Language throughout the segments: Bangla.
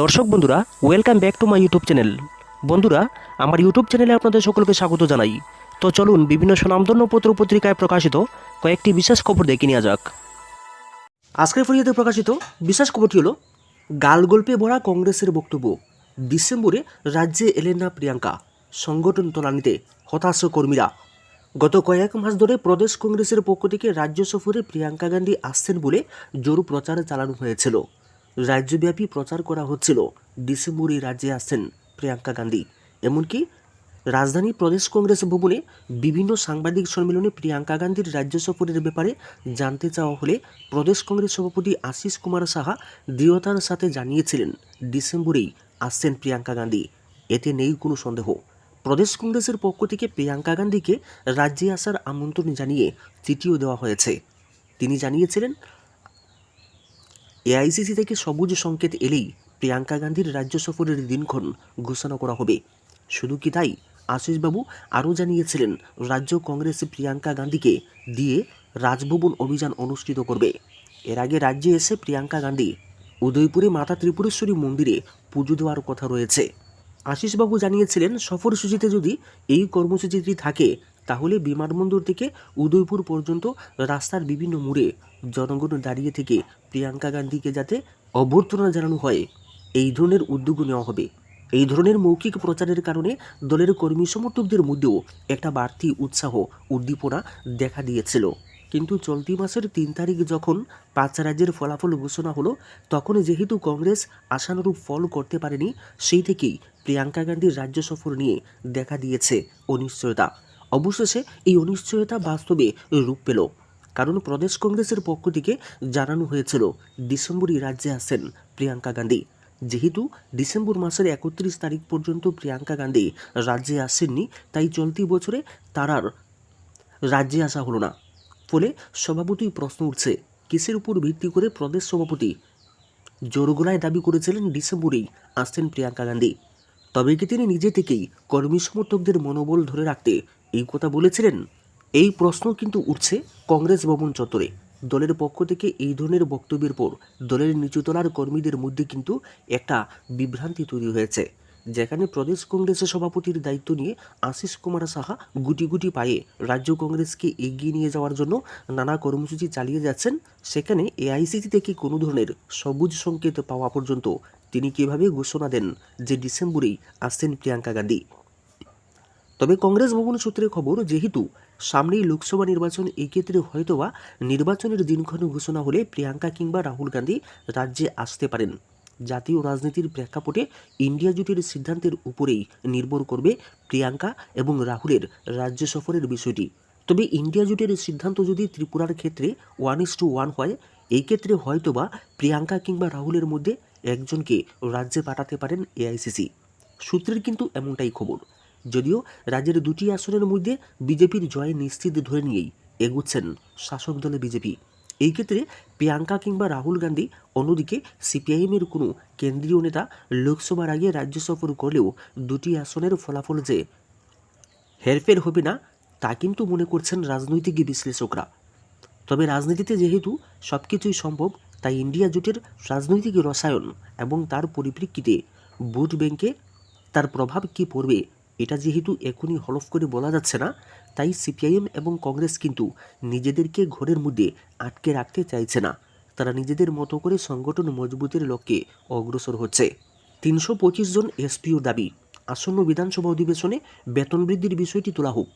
দর্শক বন্ধুরা welcome back to my YouTube channel বন্ধুরা, আমার ইউটিউব চ্যানেলে আপনাদের সকলকে স্বাগত জানাই। তো চলুন বিভিন্ন সুনামধন্য পত্র পত্রিকায় প্রকাশিত কয়েকটি বিশেষ খবর দেখে নেওয়া যাক। আজকের ফরিয়াতে প্রকাশিত বিশেষ খবরটি হলো, গালগল্পে ভরা কংগ্রেসের বক্তব্য। ডিসেম্বরে রাজ্যে এলেন না প্রিয়াঙ্কা। সংগঠন তলানিতে হতাশ কর্মীরা। গত কয়েক মাস ধরে প্রদেশ কংগ্রেসের পক্ষ থেকে রাজ্য সফরে প্রিয়াঙ্কা গান্ধী আসছেন বলে জোর প্রচার চালানো হয়েছিল। রাজ্যব্যাপী প্রচার করা হচ্ছিল। ডিসেম্বরে রাজ্যে আসছেন প্রিয়াঙ্কা গান্ধী। এমনকি রাজধানী প্রদেশ কংগ্রেস ভবনে বিভিন্ন সাংবাদিক সম্মেলনে প্রিয়াঙ্কা গান্ধীর রাজ্য সফরের ব্যাপারে জানতে চাওয়া হলে প্রদেশ কংগ্রেস সভাপতি আশিস কুমার সাহা দৃঢ়তার সাথে জানিয়েছিলেন, ডিসেম্বরেই আসছেন প্রিয়াঙ্কা গান্ধী। এতে নেই কোনো সন্দেহ। প্রদেশ কংগ্রেসের পক্ষ থেকে প্রিয়াঙ্কা গান্ধীকে রাজ্যে আসার আমন্ত্রণ জানিয়ে চিঠিও দেওয়া হয়েছে। তিনি জানিয়েছিলেন এআইসিসি থেকে সবুজ সংকেত এলেই প্রিয়াঙ্কা গান্ধীর রাজ্য সফরের দিনক্ষণ ঘোষণা করা হবে। শুধু কি তাই? আশিসবাবু আরও জানিয়েছিলেন, রাজ্য কংগ্রেস প্রিয়াঙ্কা গান্ধীকে দিয়ে রাজভবন অভিযান অনুষ্ঠিত করবে। এর আগে রাজ্যে এসে প্রিয়াঙ্কা গান্ধী উদয়পুরে মাতা ত্রিপুরেশ্বরী মন্দিরে পুজো দেওয়ার কথা রয়েছে। আশিসবাবু জানিয়েছিলেন, সফরসূচিতে যদি এই কর্মসূচিটি থাকে তাহলে বিমানবন্দর থেকে উদয়পুর পর্যন্ত রাস্তার বিভিন্ন মোড়ে জনগণ দাঁড়িয়ে থেকে প্রিয়াঙ্কা গান্ধীকে যাতে অভ্যর্থনা জানানো হয়, এই ধরনের উদ্যোগ নেওয়া হবে। এই ধরনের মৌখিক প্রচারের কারণে দলের কর্মী সমর্থকদের মধ্যেও একটা বাড়তি উৎসাহ, উদ্দীপনা দেখা দিয়েছিল। কিন্তু চলতি মাসের তিন তারিখ যখন পাঁচ রাজ্যের ফলাফল ঘোষণা হলো, তখন যেহেতু কংগ্রেস আশানুরূপ ফল করতে পারেনি, সেই থেকেই প্রিয়াঙ্কা গান্ধীর রাজ্য সফর নিয়ে দেখা দিয়েছে অনিশ্চয়তা। অবশেষে এই অনিশ্চয়তা বাস্তবে রূপ পেল। কারণ প্রদেশ কংগ্রেসের পক্ষ থেকে জানানো হয়েছিল, ডিসেম্বরই রাজ্যে আসেন প্রিয়াঙ্কা গান্ধী। যেহেতু ডিসেম্বর মাসের একত্রিশ তারিখ পর্যন্ত প্রিয়াঙ্কা গান্ধী রাজ্যে আসেননি, তাই চলতি বছরে তার আর রাজ্যে আসা হলো না। ফলে সভাপতি প্রশ্ন উঠছে, কিসের উপর ভিত্তি করে প্রদেশ সভাপতি জোরগোলায় দাবি করেছিলেন ডিসেম্বরেই আসছেন প্রিয়াঙ্কা গান্ধী। তবে কি তিনি নিজে থেকেই কর্মী সমর্থকদের মনোবল ধরে রাখতে এই কথা বলেছিলেন? এই প্রশ্ন কিন্তু উঠছে কংগ্রেস ভবন চত্বরে। দলের পক্ষ থেকে এই ধরনের বক্তব্যের পর দলের নিচুতলার কর্মীদের মধ্যে কিন্তু একটা বিভ্রান্তি তৈরি হয়েছে, যেখানে প্রদেশ কংগ্রেসের সভাপতির দায়িত্ব নিয়ে আশিস কুমার সাহা গুটি গুটি পায়ে রাজ্য কংগ্রেসকে এগিয়ে নিয়ে যাওয়ার জন্য নানা কর্মসূচি চালিয়ে যাচ্ছেন। সেখানে এআইসিসি থেকে কোনো ধরনের সবুজ সংকেত পাওয়া পর্যন্ত তিনি কীভাবে ঘোষণা দেন যে ডিসেম্বরেই আসছেন প্রিয়াঙ্কা গান্ধী? তবে কংগ্রেস ভবন সূত্রে খবর, যেহেতু সামনেই লোকসভা নির্বাচন, এক্ষেত্রে ক্ষেত্রে হয়তোবা নির্বাচনের দিনক্ষণ ঘোষণা হলে প্রিয়াঙ্কা কিংবা রাহুল গান্ধী রাজ্যে আসতে পারেন। জাতীয় রাজনীতির প্রেক্ষাপটে ইন্ডিয়া জুটের সিদ্ধান্তের উপরেই নির্ভর করবে প্রিয়াঙ্কা এবং রাহুলের রাজ্য সফরের বিষয়টি। তবে ইন্ডিয়া জুটের সিদ্ধান্ত যদি ত্রিপুরার ক্ষেত্রে ওয়ান ইস টু ওয়ান হয় এই ক্ষেত্রে হয়তোবা প্রিয়াঙ্কা কিংবা রাহুলের মধ্যে একজনকে রাজ্যে পাঠাতে পারেন এআইসিসি সূত্রের কিন্তু এমনটাই খবর। যদিও রাজ্যের দুটি আসনের মধ্যে বিজেপির জয় নিশ্চিত ধরে নিয়েই এগুচ্ছেন শাসক দলে বিজেপি। এই ক্ষেত্রে প্রিয়াঙ্কা কিংবা রাহুল গান্ধী অন্যদিকে সিপিআইএমের কোনো কেন্দ্রীয় নেতা লোকসভার আগে রাজ্য সফর করলেও দুটি আসনের ফলাফল যে হেরফের হবে না, তা কিন্তু মনে করছেন রাজনৈতিক বিশ্লেষকরা। তবে রাজনীতিতে যেহেতু সব কিছুই সম্ভব, তাই ইন্ডিয়া জোটের রাজনৈতিক রসায়ন এবং তার পরিপ্রেক্ষিতে ভোট ব্যাংকে তার প্রভাব কী পড়বে এটা যেহেতু এখনই হলফ করে বলা যাচ্ছে না, তাই সিপিআইএম এবং কংগ্রেস কিন্তু নিজেদেরকে ঘরের মধ্যে আটকে রাখতে চাইছে না। তারা নিজেদের মতো করে সংগঠন মজবুতের লক্ষ্যে অগ্রসর হচ্ছে। তিনশো পঁচিশ জন এসপিও দাবি, আসন্ন বিধানসভা অধিবেশনে বেতন বৃদ্ধির বিষয়টি তোলা হোক।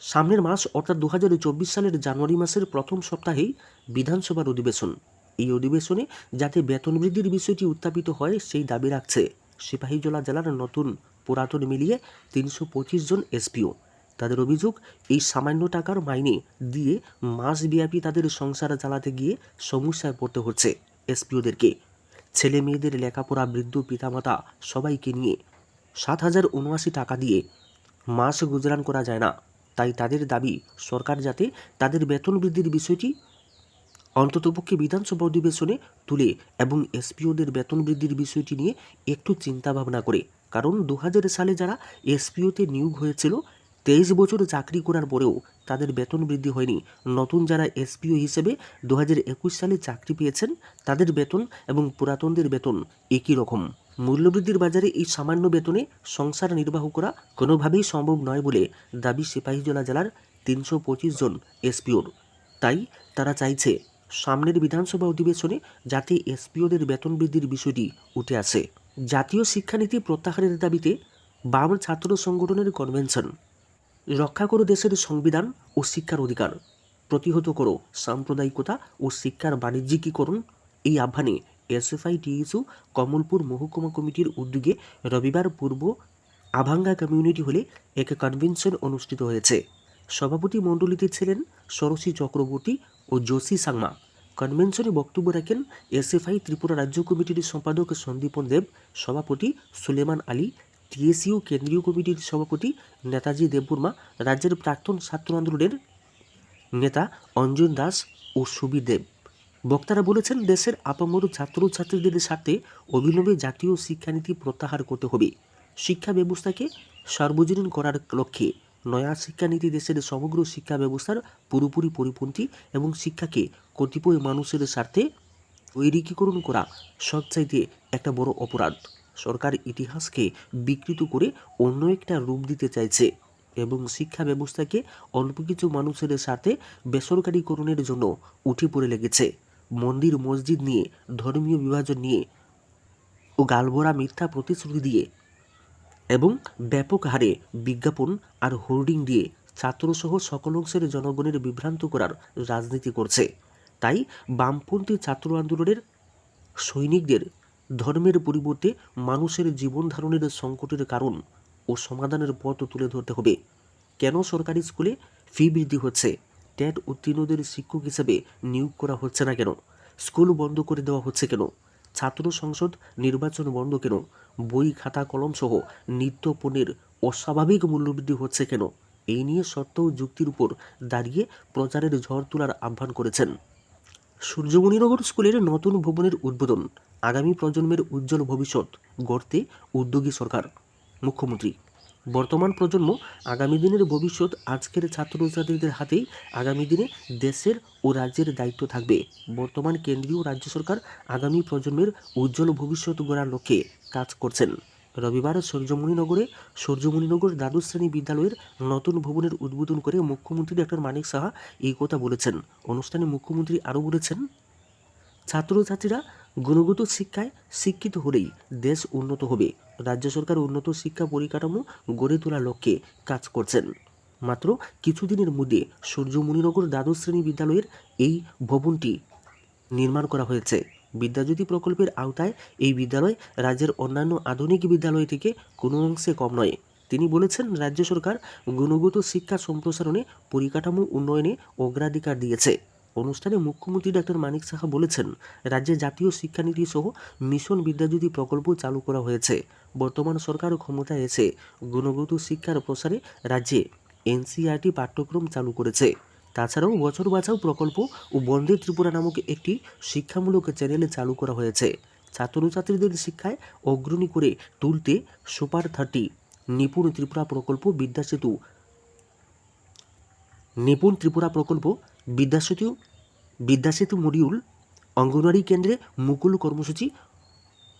সামনের মাস অর্থাৎ দু হাজার চব্বিশ সালের জানুয়ারি মাসের প্রথম সপ্তাহেই বিধানসভার অধিবেশন। এই অধিবেশনে যাতে বেতন বৃদ্ধির বিষয়টি উত্থাপিত হয়, সেই দাবি রাখছে সিপাহীজলা জেলার নতুন পুরাতন মিলিয়ে তিনশো পঁচিশ জন এসপিও। তাদের অভিযোগ, এই সামান্য টাকার মাইনে দিয়ে মাসব্যাপী তাদের সংসার চালাতে গিয়ে সমস্যায় পড়তে হচ্ছে এসপিওদেরকে। ছেলে মেয়েদের লেখাপড়া, বৃদ্ধ পিতামাতা সবাইকে নিয়ে সাত হাজার উনআশি টাকা দিয়ে মাস গুজরান করা যায় না। তাই তাদের দাবি, সরকার যাতে তাদের বেতন বৃদ্ধির বিষয়টি অন্ততপক্ষে বিধানসভা অধিবেশনে তুলে এবং এসপিওদের বেতন বৃদ্ধির বিষয়টি নিয়ে একটু চিন্তা ভাবনা করে। কারণ দু হাজার সালে যারা এসপিওতে নিয়োগ হয়েছিল, তেইশ বছর চাকরি করার পরেও তাদের বেতন বৃদ্ধি হয়নি। নতুন যারা এসপিও হিসেবে দু একুশ সালে চাকরি পেয়েছেন, তাদের বেতন এবং পুরাতনদের বেতন একই রকম। মূল্যবৃদ্ধির বাজারে এই সামান্য বেতনে সংসার নির্বাহ করা কোনোভাবেই সম্ভব নয় বলে দাবি সিপাহীজলা জেলার তিনশো পঁচিশ জন এসপিওর। তাই তারা চাইছে সামনের বিধানসভা অধিবেশনে যাতে এসপিওদের বেতন বৃদ্ধির বিষয়টি উঠে আসে। জাতীয় শিক্ষানীতি প্রত্যাহারের দাবিতে বাম ছাত্র সংগঠনের কনভেনশন। রক্ষা করো দেশের সংবিধান ও শিক্ষার অধিকার। প্রতিহত করো সাম্প্রদায়িকতা ও শিক্ষার বাণিজ্যিকীকরণ। এই আহ্বানে এসএফআই টিএসু কমলপুর মহকুমা কমিটির উদ্যোগে রবিবার পূর্ব আভাঙ্গা কমিউনিটি হলে এক কনভেনশন অনুষ্ঠিত হয়েছে। সভাপতি মণ্ডলীতে ছিলেন সরসী চক্রবর্তী ও যোশী সাংমা। কনভেনশনে বক্তব্য রাখেন এসএফআই ত্রিপুরা রাজ্য কমিটির সম্পাদক সন্দীপন দেব, সভাপতি সুলেমান আলী, টিএসইউ কেন্দ্রীয় কমিটির সভাপতি নেতাজি দেববর্মা, রাজ্যের প্রাক্তন ছাত্র আন্দোলনের নেতা অঞ্জন দাস ও সুবীর দেব। বক্তারা বলেছেন, দেশের আপামর ছাত্রছাত্রীদের স্বার্থে অবিলম্বে জাতীয় শিক্ষানীতি প্রত্যাহার করতে হবে। শিক্ষা ব্যবস্থাকে সার্বজনীন করার লক্ষ্যে নয়া শিক্ষানীতি দেশের সমগ্র শিক্ষা ব্যবস্থার পুরোপুরি পরিপন্থী এবং শিক্ষাকে কতিপয় মানুষের স্বার্থে ঐরিকীকরণ করা সবচাইতে একটা বড় অপরাধ। সরকার ইতিহাসকে বিকৃত করে অন্য একটা রূপ দিতে চাইছে এবং শিক্ষা ব্যবস্থাকে অল্প কিছু মানুষের সাথে বেসরকারীকরণের জন্য উঠে পড়ে লেগেছে। মন্দির, মসজিদ নিয়ে, ধর্মীয় বিভাজন নিয়ে ও গালভরা মিথ্যা প্রতিশ্রুতি দিয়ে এবং ব্যাপক হারে বিজ্ঞাপন আর হোর্ডিং দিয়ে ছাত্রসহ সকল অংশের জনগণের বিভ্রান্ত করার রাজনীতি করছে। তাই বামপন্থী ছাত্র আন্দোলনের সৈনিকদের ধর্মের পরিবর্তে মানুষের জীবন ধারণের সংকটের কারণ ও সমাধানের পথ তুলে ধরতে হবে। কেন সরকারি স্কুলে ফি বৃদ্ধি হচ্ছে? ট্যাট উত্তীর্ণদের শিক্ষক হিসেবে নিয়োগ করা হচ্ছে না কেন? স্কুল বন্ধ করে দেওয়া হচ্ছে কেন? ছাত্র সংসদ নির্বাচন বন্ধ কেন বই, খাতা কলম সহ নিত্য পণ্যের অস্বাভাবিক মূল্যবৃদ্ধি হচ্ছে কেন? এই নিয়ে সত্য ও যুক্তির উপর দাঁড়িয়ে প্রচারের ঝড় তোলার আহ্বান করেছেন। সূর্যমণিনগর স্কুলের নতুন ভবনের উদ্বোধন আগামী প্রজন্মের উজ্জ্বল ভবিষ্যৎ গড়তে উদ্যোগী সরকার। মুখ্যমন্ত্রী বর্তমান প্রজন্ম আগামী দিনের ভবিষ্যৎ আজকের ছাত্রছাত্রীদের হাতেই আগামী দিনে দেশের ও রাজ্যের দায়িত্ব থাকবে। বর্তমান কেন্দ্রীয় রাজ্য সরকার আগামী প্রজন্মের উজ্জ্বল ভবিষ্যৎ গড়ার লক্ষ্যে কাজ করছেন। রবিবার সূর্যমণিনগরে সূর্যমণিনগর দ্বাদশ শ্রেণি বিদ্যালয়ের নতুন ভবনের উদ্বোধন করে মুখ্যমন্ত্রী ডক্টর মানিক সাহা এই কথা বলেছেন। অনুষ্ঠানে মুখ্যমন্ত্রী আরও বলেছেন, ছাত্রছাত্রীরা গুণগত শিক্ষায় শিক্ষিত হলেই দেশ উন্নত হবে। রাজ্য সরকার উন্নত শিক্ষা পরিকাঠামো গড়ে তোলার লক্ষ্যে কাজ করছেন। মাত্র কিছুদিনের মধ্যে সূর্যমণিনগর দ্বাদশ শ্রেণি বিদ্যালয়ের এই ভবনটি নির্মাণ করা হয়েছে। বিদ্যাজ্যোতি প্রকল্পের আওতায় এই বিদ্যালয় রাজ্যের অন্যান্য আধুনিক বিদ্যালয় থেকে কোনো অংশে কম নয়। তিনি বলেছেন, রাজ্য সরকার গুণগত শিক্ষা সম্প্রসারণে পরিকাঠামো উন্নয়নে অগ্রাধিকার দিয়েছে। অনুষ্ঠানে মুখ্যমন্ত্রী ডাক্তার মানিক সাহা বলেছেন, রাজ্যে জাতীয় শিক্ষানীতি সহ মিশন বিদ্যাজ্যোতি প্রকল্প চালু করা হয়েছে। বর্তমান সরকার ক্ষমতায় এসে গুণগত শিক্ষার প্রসারে রাজ্যে এনসিআরটি পাঠ্যক্রম চালু করেছে। তাছাড়াও বছর বাঁচাও প্রকল্প ও বন্দে ত্রিপুরা নামক একটি শিক্ষামূলক চ্যানেল চালু করা হয়েছে। ছাত্রছাত্রীদের শিক্ষায় অগ্রণী করে তুলতে সুপার থার্টি, নিপুণ ত্রিপুরা প্রকল্প বিদ্যাসেতু, নিপুণ ত্রিপুরা প্রকল্প বিদ্যাসেতু বিদ্যাসেতু মডিউল, অঙ্গনওয়াড়ি কেন্দ্রে মুকুল কর্মসূচি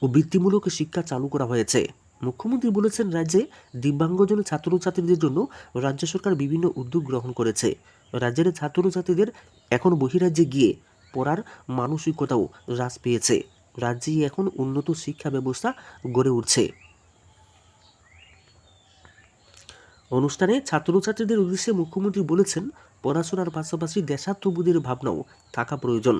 ও বৃত্তিমূলক শিক্ষা চালু করা হয়েছে। মুখ্যমন্ত্রী বলেছেন, রাজ্যে দিব্যাঙ্গজন ছাত্রছাত্রীদের জন্য রাজ্য সরকার বিভিন্ন উদ্যোগ গ্রহণ করেছে। রাজ্যের ছাত্রছাত্রীদের এখন বহিরাজ্যে গিয়ে পড়ার মানসিকতাও হ্রাস পেয়েছে। রাজ্যেই এখন উন্নত শিক্ষা ব্যবস্থা গড়ে উঠছে। অনুষ্ঠানে ছাত্রছাত্রীদের উদ্দেশ্যে মুখ্যমন্ত্রী বলেছেন, পড়াশোনার পাশাপাশি দেশাত্মবোধের ভাবনাও থাকা প্রয়োজন।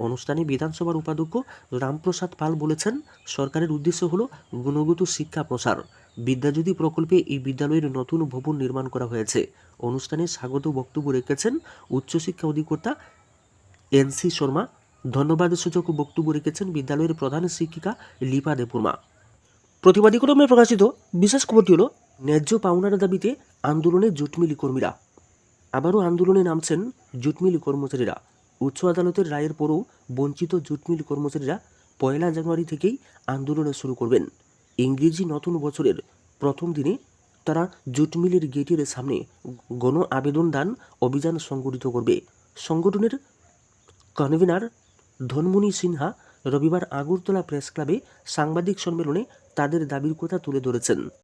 অনুষ্ঠানে বিধানসভার উপাধ্যক্ষ রামপ্রসাদ পাল বলেছেন, সরকারের উদ্দেশ্য হল গুণগত শিক্ষা প্রসার। বিদ্যাজ্যোতি প্রকল্পে এই বিদ্যালয়ের নতুন ভবন নির্মাণ করা হয়েছে। অনুষ্ঠানে স্বাগত বক্তব্য রেখেছেন উচ্চশিক্ষা অধিকর্তা এনসি শর্মা। ধন্যবাদ সূচক বক্তব্য রেখেছেন বিদ্যালয়ের প্রধান শিক্ষিকা লিপা দেববর্মা। প্রতিবাদীক্রমে প্রকাশিত বিশেষ খবরটি হল ন্যায্য পাওনার দাবিতে আন্দোলনে জুটমিল কর্মীরা। আবারও আন্দোলনে নামছেন জুটমিল কর্মচারীরা। উচ্চ আদালতের রায়ের পরও বঞ্চিত জুটমিল কর্মচারীরা পয়লা জানুয়ারি থেকেই আন্দোলন শুরু করবেন। ইংরেজি নতুন বছরের প্রথম দিনে তারা জুট মিলের গেটের সামনে গণ আবেদন দান অভিযান সংগঠিত করবে। সংগঠনের কনভেনার ধনমণি সিনহা রবিবার আগরতলা প্রেস ক্লাবে সাংবাদিক সম্মেলনে তাদের দাবির কথা তুলে ধরেছেন।